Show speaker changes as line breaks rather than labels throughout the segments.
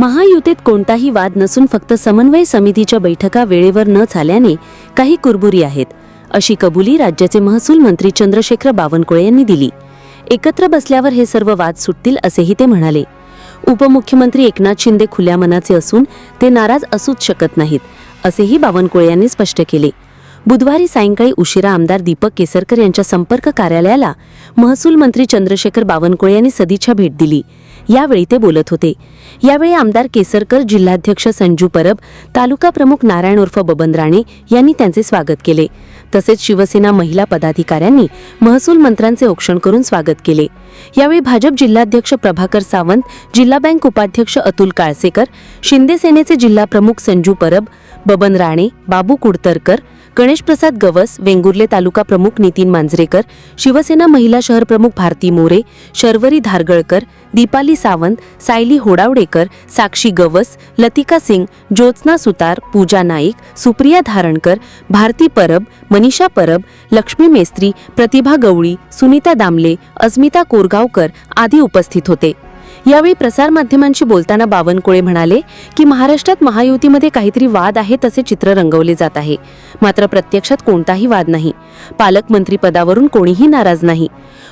महायुतीत कोणताही वाद नसून फक्त समन्वय समितीच्या बैठका वेळेवर न झाल्याने काही कुरबुरी आहेत अशी कबुली राज्याचे महसूल मंत्री चंद्रशेखर बावनकुळे यांनी दिली. एकत्र बसल्यावर हे सर्व वाद सुटतील असेही ते म्हणाले. उपमुख्यमंत्री एकनाथ शिंदे खुल्या मनाचे असून ते नाराज असूच शकत नाहीत असेही बावनकुळे यांनी स्पष्ट केले. बुधवारी सायंकाळी उशिरा आमदार दीपक केसरकर यांच्या संपर्क कार्यालयाला महसूल मंत्री चंद्रशेखर बावनकुळे यांनी सदिच्छा भेट दिली. यावेळी ते बोलत होते. यावेळी आमदार केसरकर जिल्हाध्यक्ष संजू परब तालुका प्रमुख नारायण उर्फ बबन राणे यांनी त्यांचे स्वागत केले. तसेच शिवसेना महिला पदाधिकाऱ्यांनी महसूल मंत्र्यांचे औक्षण करून स्वागत केले. यावेळी भाजप जिल्हाध्यक्ष प्रभाकर सावंत जिल्हा बँक उपाध्यक्ष अतुल काळसेकर शिंदे सेनेचे जिल्हा प्रमुख संजू परब बबन राणे बाबू कुडतरकर गणेशप्रसाद गवस वेंगुर्ले तालुका प्रमुख नितीन मांजरेकर शिवसेना महिला शहर प्रमुख भारती मोरे शर्वरी धारगळकर दीपाली सावंत सायली होडावडेकर साक्षी गवस लतिका सिंग ज्योत्स्ना सुतार पूजा नाईक सुप्रिया धारणकर भारती परब मनीषा परब लक्ष्मी मेस्त्री प्रतिभा गवळी सुनीता दामले अस्मिता कोरगावकर आदी उपस्थित होते. यावेळी प्रसारमाध्यमांशी बोलताना बावनकुळे म्हणाले की महाराष्ट्रात महायुतीमध्ये काहीतरी वाद आहे तसे चित्र रंगवले जात आहे. मात्र प्रत्यक्षात कोणताही वाद नाही. पालकमंत्री पदावरून कोणीही नाराज नाही.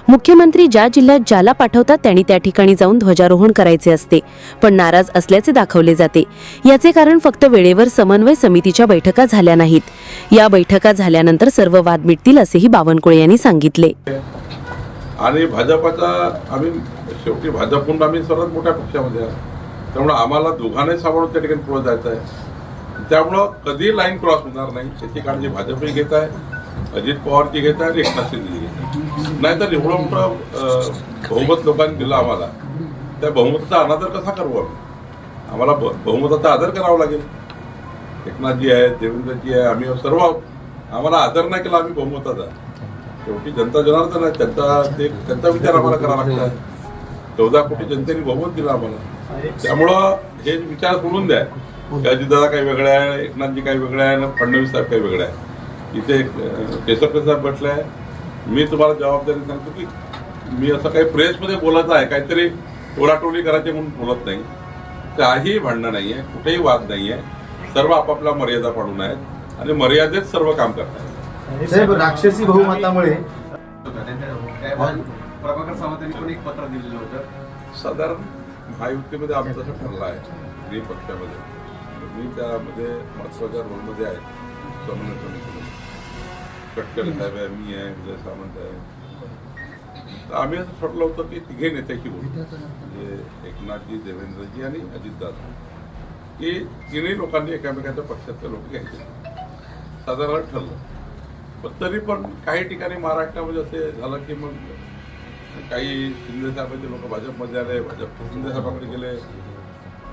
मुख्यमंत्री ज्या जिल्ह्यात ज्याला पाठवतात त्यांनी त्या ठिकाणी जाऊन ध्वजारोहण करायचे असते. पण नाराज असल्याचे दाखवले जाते. याचे कारण फक्त वेळेवर समन्वय समितीच्या बैठका झाल्या नाहीत. या बैठका झाल्यानंतर सर्व वाद मिटतील असेही बावनकुळे यांनी सांगितले.
आणि भाजपाचा आम्ही शेवटी भाजपहून आम्ही सर्वात मोठ्या पक्षामध्ये आहे त्यामुळं आम्हाला दोघांनाही सांभाळून त्या ठिकाणी पुढे जायचं आहे. त्यामुळं कधी लाईन क्रॉस होणार नाही. त्याची काळजी भाजपही घेत आहे अजित पवारची घेत आहे आणि एकनाथ शिंदे घेत नाहीतर एवढं मोठं बहुमत लोकांनी दिलं आम्हाला. त्या बहुमताचा अनादर कसा करू आम्ही? आम्हाला ब- बहुमताचा आदर करावा लागेल. एकनाथजी आहे देवेंद्रजी आहे आम्ही सर्व आहोत. आम्हाला आदर नाही केला आम्ही बहुमताचा शेवटी जनता जनार्दन आहे त्यांचा ते त्यांचा विचार आम्हाला करावा लागतात चौदा कोटी जनतेने बहुमत दिला आम्हाला. त्यामुळं हे विचार सोडून द्या. की काही वेगळा आहे एकनाथजी काही वेगळे आहे आणि फडणवीस साहेब काही वेगळे आहे. इथे केशवप्रसाद साहेब म्हटलं आहे. मी तुम्हाला जबाबदारी सांगतो की मी असं काही प्रेसमध्ये बोलायचं आहे. काहीतरी टोलाटोली करायची म्हणून बोलत नाही. काही भांडणं नाही आहे कुठेही वाद नाही आहे सर्व आपापल्या मर्यादा पाडून आहेत. आणि मर्यादेत सर्व काम करतात
साहेब राक्षसी बहुमतामुळे
प्रभाकर सावंत यांनी पण एक पत्र दिलेलं होतं.
साधारण महायुतीमध्ये आमचं असं ठरलं आहे स्त्री पक्षामध्ये. मी त्यामध्ये महत्त्वाच्या रोलमध्ये आहे. समन्वय समितीमध्ये. कटकर साहेब आहे मी आहे विजय सावंत आहे. तर आम्ही असं ठरलं होतं की तिघे नेत्याची बोलू. म्हणजे एकनाथजी देवेंद्रजी आणि अजितदादा. की तिन्ही लोकांनी एकामेकाच्या पक्षातले लोक घ्यायचे. साधारण ठरलं. पण तरी पण काही ठिकाणी महाराष्ट्रामध्ये असे झालं की मग काही शिंदे साहेबांचे लोक भाजपमध्ये आले भाजप शिंदे साहेबांकडे गेले.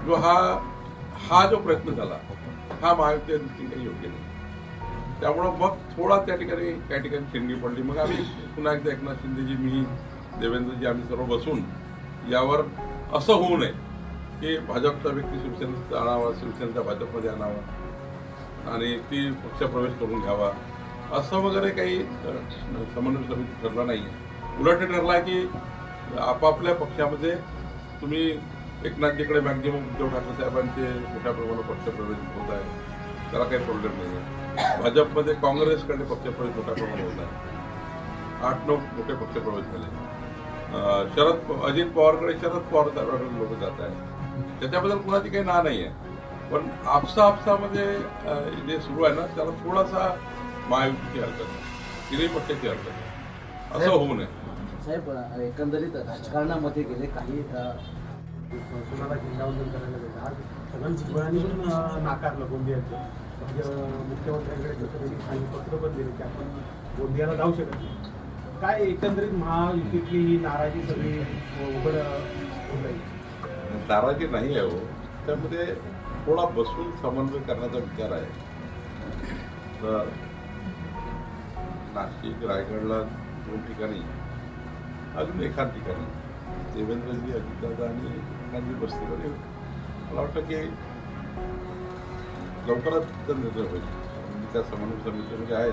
जो हा हा जो प्रयत्न झाला हा महायुतीच्या दृष्टीने काही योग्य नाही. त्यामुळं मग थोडा त्या ठिकाणी काही ठिकाणी खिंडी पडली. मग आम्ही पुन्हा एकदा एकनाथ शिंदेजी मी देवेंद्रजी आम्ही सर्व बसून यावर असं होऊ नये की भाजपचा व्यक्ती शिवसेनेचा आणावा शिवसेनेचा भाजपमध्ये आणावा आणि ती पक्षप्रवेश करून घ्यावा. असं वगैरे काही समन्वय समिती ठरला नाही उलट ठरला आहे की आपापल्या पक्षामध्ये तुम्ही एकनाथजीकडे मॅक्झिमम उद्धव ठाकरे साहेबांचे मोठ्या प्रमाणात पक्षप्रवेश होत आहे. त्याला काही प्रॉब्लेम नाही आहे भाजपमध्ये काँग्रेसकडे पक्षप्रवेश मोठ्या प्रमाणात होत आहे. आठ नऊ मोठे पक्षप्रवेश झाले. शरद प- अजित पवारकडे शरद पवार साहेबांकडे लोक जात आहे त्याच्याबद्दल कुणाची काही ना नाही आहे पण आपसा आपसामध्ये जे सुरू आहे ना त्याला थोडासा महायुतीची हरकत आहे तिन्ही पक्षाची हरकत आहे असं होऊ नये.
साहेब एकंदरीत राजकारणामध्ये गेले काही
कोणाला जिल्हावंदन करायला जायचं आज पण अं, नाकारलं गोंदियाचं. म्हणजे मुख्यमंत्र्यांकडे पत्र पण दिले की आपण गोंदियाला जाऊ शकत नाही. काय एकंदरीत महायुतीतली ही नाराजी सगळी उघड
नाराजी नाही आहे हो. त्यामध्ये थोडा बसून समन्वय करण्याचा विचार आहे. तर नाशिक रायगडला दोन ठिकाणी अजून एखाद ठिकाणी. देवेंद्रजी अजितदादा आणि गांधी बसतील मला वाटतं की लवकरच तर निर्णय होईल. मी त्या समन्वय समितीमध्ये म्हणजे आहे.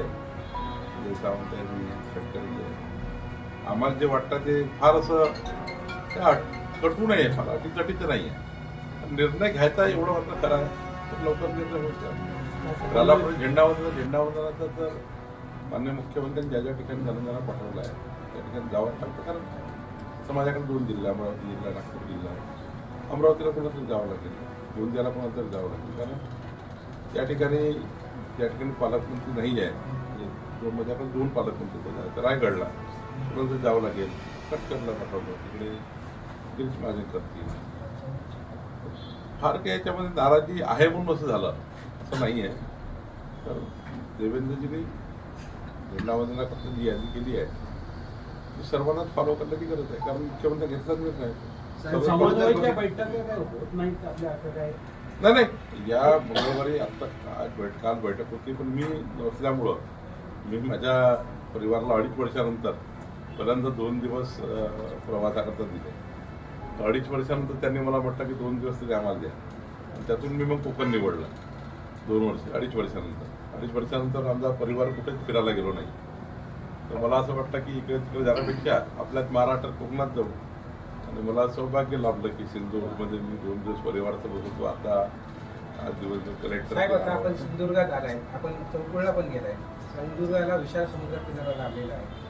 जे सावंत आहे शेतकरी आहे. आम्हाला जे वाटतं ते फार असं काय कटू नाही आहे मला अटीचटीचं नाही आहे निर्णय घ्यायचा एवढं वाटतं खरा आहे. तर लवकर निर्णय होईल. त्याला पण झेंडावंदना झेंडावंदनाचा तर माननीय मुख्यमंत्र्यांनी ज्या ज्या ठिकाणी जनजाना पाठवलं आहे त्या ठिकाणी जावं लागतं. कारण समाजाकडे दोन जिल्हे अमरावती जिल्हा नागपूर जिल्हा अमरावतीला कोणाला जावं लागेल. गोंदियाला पण तरी जावं लागेल. कारण त्या ठिकाणी त्या ठिकाणी पालकमंत्री नाही आहे म्हणजे दोन माझ्याकडे दोन पालकमंत्री पद आहेत रायगडला. कोणाला जर जावं लागेल. कटकरला पाठवलं. तिकडे गिरीश महाजन करतील. फार काही याच्यामध्ये नाराजी आहे म्हणून असं झालं. असं नाही आहे तर देवेंद्रजींनी झेंडावंदना फक्त जी यादी केली आहे. ती सर्वांनाच फॉलो करण्याची गरज आहे. कारण मुख्यमंत्री घेतलाच
असं काय
नाही नाही या मंगळवारी आता आज बैठ काल बैठक होती पण मी नसल्यामुळं मी माझ्या परिवाराला अडीच वर्षानंतर पहिल्यांदा दोन दिवस प्रवासाकरता दिले. अडीच वर्षानंतर त्यांनी मला म्हटलं की दोन दिवस तरी आम्हाला द्या. आणि त्यातून मी मग कोकण निवडलं. दोन वर्ष अडीच वर्षानंतर. अडीच वर्षानंतर आमचा परिवार कुठेच फिरायला गेलो नाही. तर मला असं वाटतं की इकडे तिकडे जाण्यापेक्षा आपल्याच महाराष्ट्रात कोकणात जाऊ. आणि मला सौभाग्य लाभलं की सिंधुदुर्गमध्ये मी दोन दिवस परिवारासोबत होतो आता आज दिवसभर
साहेब आता आपण सिंधुदुर्गात आलाय. आपण चौकुळला पण गेलाय. सिंधुदुर्गाला विशाल समुद्र किनारा लाभलेला आहे.